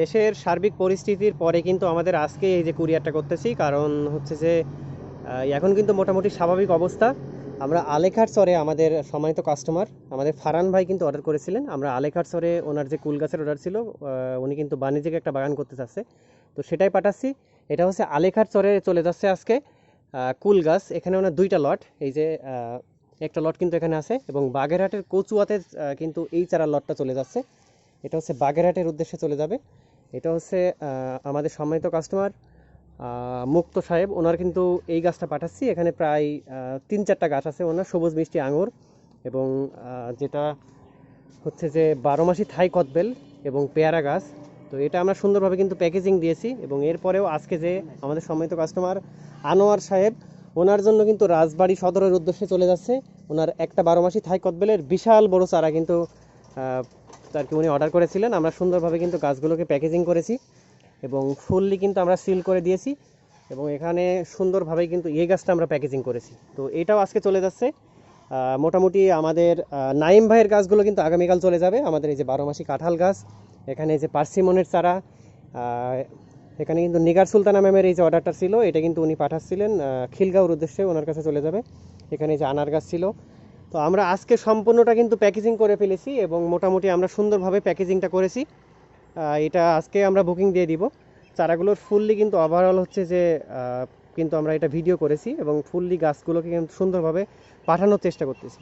দেশের সার্বিক পরিস্থিতির পরে কিন্তু আমাদের আজকে এই যে কুরিয়ারটা করতেছি, কারণ হচ্ছে যে এখন কিন্তু মোটামুটি স্বাভাবিক অবস্থা। আমরা আলেখার চরে আমাদের সম্মানিত কাস্টমার আমাদের ফারান ভাই কিন্তু অর্ডার করেছিলেন। আমরা আলেখার চরে ওনার যে কুল গাছের অর্ডার ছিল উনি কিন্তু বাণিজ্যিক একটা বাগান করতে চাচ্ছে। তো সেটাই পাঠাচ্ছি। এটা হচ্ছে আলেখার চরে চলে যাচ্ছে আজকে কুল গাছ এখানে ওনার দুইটা লট এই যে একটা লট কিন্তু এখানে আছে এবং বাগেরহাটের কচুয়াতে কিন্তু এই চারা লটটা চলে যাচ্ছে। এটা হচ্ছে বাগেরহাটের উদ্দেশ্যে চলে যাবে। এটা হচ্ছে আমাদের সম্মানিত কাস্টমার মুক্ত সাহেব। ওনার কিন্তু এই গাছটা পাঠাচ্ছি। এখানে প্রায় তিন চারটা গাছ আছে। ওনার সবুজ মিষ্টি আঙুর এবং যেটা হচ্ছে যে বারো মাসি থাই কদবেল এবং পেয়ারা গাছ। তো এটা আমরা সুন্দরভাবে কিন্তু প্যাকেজিং দিয়েছি এবং এরপরেও আজকে যে আমাদের সম্মানিত কাস্টমার আনোয়ার সাহেব, ওনার জন্য কিন্তু রাজবাড়ি সদরের উদ্দেশ্যে চলে যাচ্ছে। ওনার একটা বারো মাসি থাই কদবেলের বিশাল বড় চারা কিন্তু আহ, আর কি উনি অর্ডার করেছিলেন। আমরা সুন্দরভাবে কিন্তু গাছগুলোকে প্যাকেজিং করেছি এবং ফুললি কিন্তু আমরা সিল করে দিয়েছি এবং এখানে সুন্দরভাবে কিন্তু এই গাছটা আমরা প্যাকেজিং করেছি। তো এটাও আজকে চলে যাচ্ছে। মোটামুটি আমাদের নাইম ভাইয়ের গাছগুলো কিন্তু আগামীকাল চলে যাবে। আমাদের এই যে বারো মাসি কাঁঠাল গাছ এখানে যে পার্সিমনের চারা এখানে কিন্তু নিগার সুলতানা ম্যামের এই যে অর্ডারটা ছিল এটা কিন্তু উনি পাঠাচ্ছিলেন খিলগাঁওর উদ্দেশ্যে ওনার কাছে চলে যাবে। এখানে যে আনার গাছ ছিল তো আমরা আজকে সম্পূর্ণটা কিন্তু প্যাকেজিং করে ফেলেছি এবং মোটামুটি আমরা সুন্দরভাবে প্যাকেজিংটা করেছি। এটা আজকে আমরা বুকিং দিয়ে দিব। চারাগুলোর ফুললি কিন্তু ওভারঅল হচ্ছে যে কিন্তু আমরা এটা ভিডিও করেছি এবং ফুললি গাছগুলোকে কিন্তু সুন্দরভাবে পাঠানোর চেষ্টা করতেছি।